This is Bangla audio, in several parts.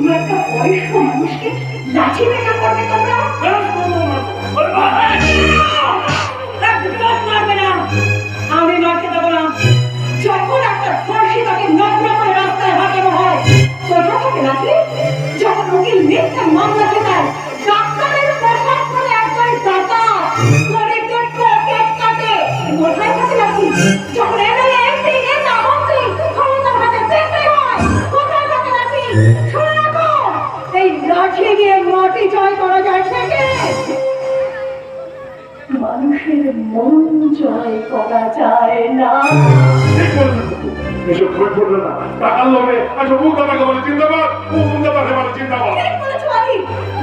তুমি একটা বয়স্ক মানুষকে লাঠি মেটা করবে তোমরা? আমি মারতে দেবো না। যখন একটা ধর্ষিতাকে নগ্ন করে রাস্তায় হাঁটানো হয় কোথা থেকে লাঠি যখন উকিল মিথ্যা মামলা ঠেকায়, ডাক্তারের পোশাক পরে একজন দাতা গরিবদের পকেট কাটে। কোথায় থাকে লাঠি যখন এমএলএ, এমপি, নেতা, মন্ত্রী, ক্ষমতার হাতে পেতে হয়, কোথায় থাকে লাঠি মাটি জয় করা যায় থেকে মানুষের মন জয় করা যায় না। এসব ভয় টাকার লোভে। বলে বলে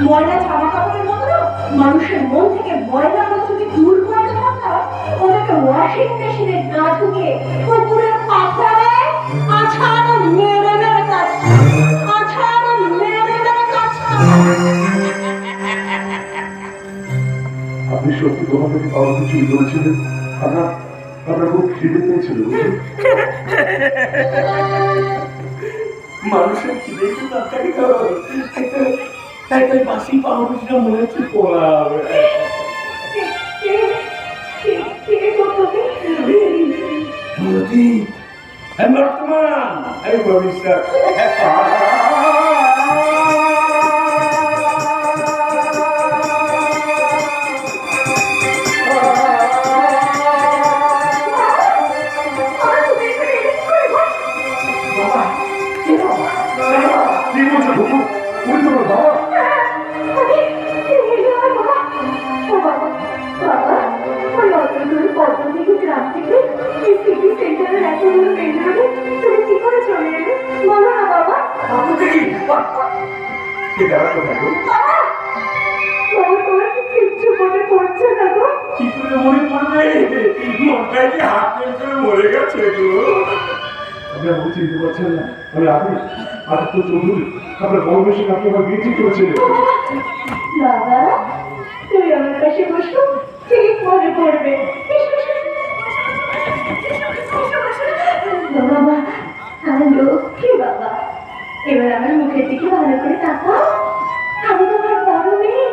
ময়লা জামা কাপড়ের মতো মানুষের মন থেকে ময়লাগুলো যদি দূর করে দেওয়া পারতাম ওদেরকে ওয়াশিং মেশিনে না ঢুকে পুকুরের পাথরে আছাড় আপনি সত্যি তোমার থেকে পাওয়া কিছু বলেছিলেন? আপনার আপনার খুব খিদে পেয়েছিল মানুষের খিদে একটু তাড়াতাড়ি তাই বাসি পাউরুটিটা মনে হচ্ছে গো তুমি মতি হ্যাঁ বর্তমান। এই ভবিষ্যৎ কে দেখা তো দেখো কি করে মনে পড়বে? মনটাই কি হাত বের করে মরে গেছে গো। আপনি আমাকে চিনতে পারছেন না। আমি আপনি আদিত্য চৌধুরী আপনার বড় বেশি আপনি আমার বিয়ে ঠিক করেছিলেন। বাবা তুই আমার কাছে বসো ঠিক মনে পড়বে। এবার আমার মুখের দিকে ভালো করে তাকাও আমি তোমার বড় মেয়ে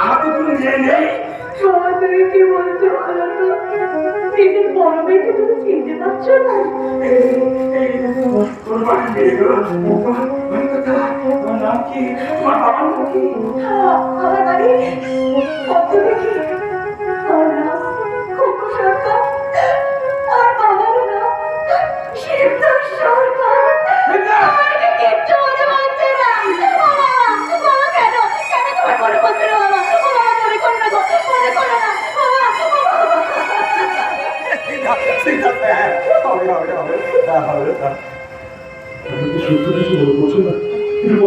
আমার তো কোনো ইয়ে নেই বাবা তুমি কি বলছো বলো তো নিজের বড় মেয়েকে তুমি চিনতে পারছ না তোর বাড়ি বিয়ে গো ভাই কথা তোমার নাম কি তোমার বাবার নাম কি হ্যাঁ, আমার বাড়ি কত দেখি আমার নাম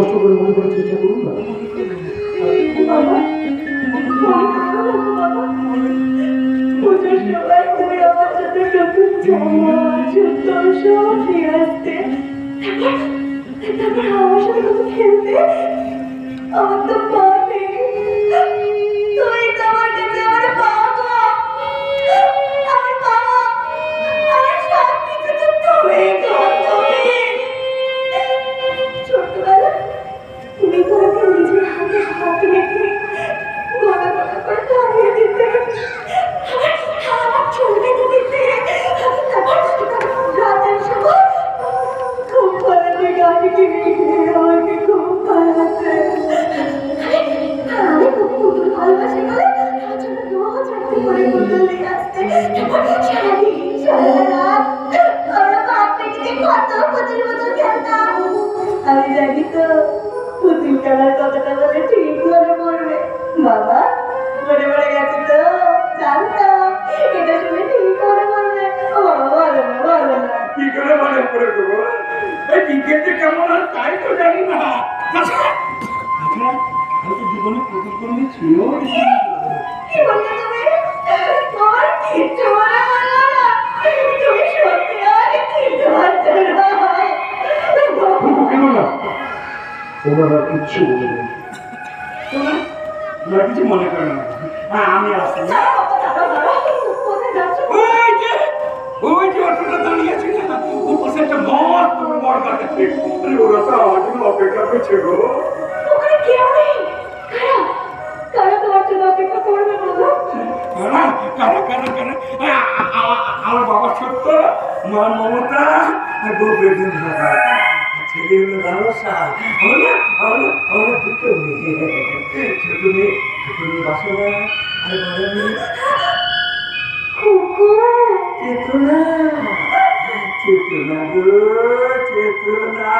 কষ্ট করে মনে করে চেষ্টা করুন না। আমার সাথে জানি তো পুতুল খেলার কথাটা বলে ঠিক মনে পড়বে বাবা মনে পড়ে গেছে তো জানতাম এটা শুনে ঠিক মনে পড়বে ও বাবা বলো না বলো না কি করে মনে পড়ে দেবো এই কেমন আর তাই তো জানি না জীবনে কোনদিন কিচ্ছু বলে নেই তোমার না কিছু মনে করে না হ্যাঁ আমি আসি দাঁড়াও, দাঁড়াও, দাঁড়াও। কোথায় যাচ্ছ? ওই যে অটোটা না ওর পাশে একটা মত বড় বড় গাছ ওরা তো আমার জন্য অপেক্ষা করছে গো ওখানে কেউ নেই। কারা? কারা তোমার জন্য অপেক্ষা করবে বলো? কারা কারা কারা কারা আ- আ- আ- আমার বাবা সত্য মা মমতা আর ভাবা ছেলে হলো রামসা আমার না আমার না আমার না দুটো মেয়ে ছোট মেয়ে ছোট মেয়ে বাসনা আর বড় মেয়ে কুকু। চেতনা চেতনা গো চেতনা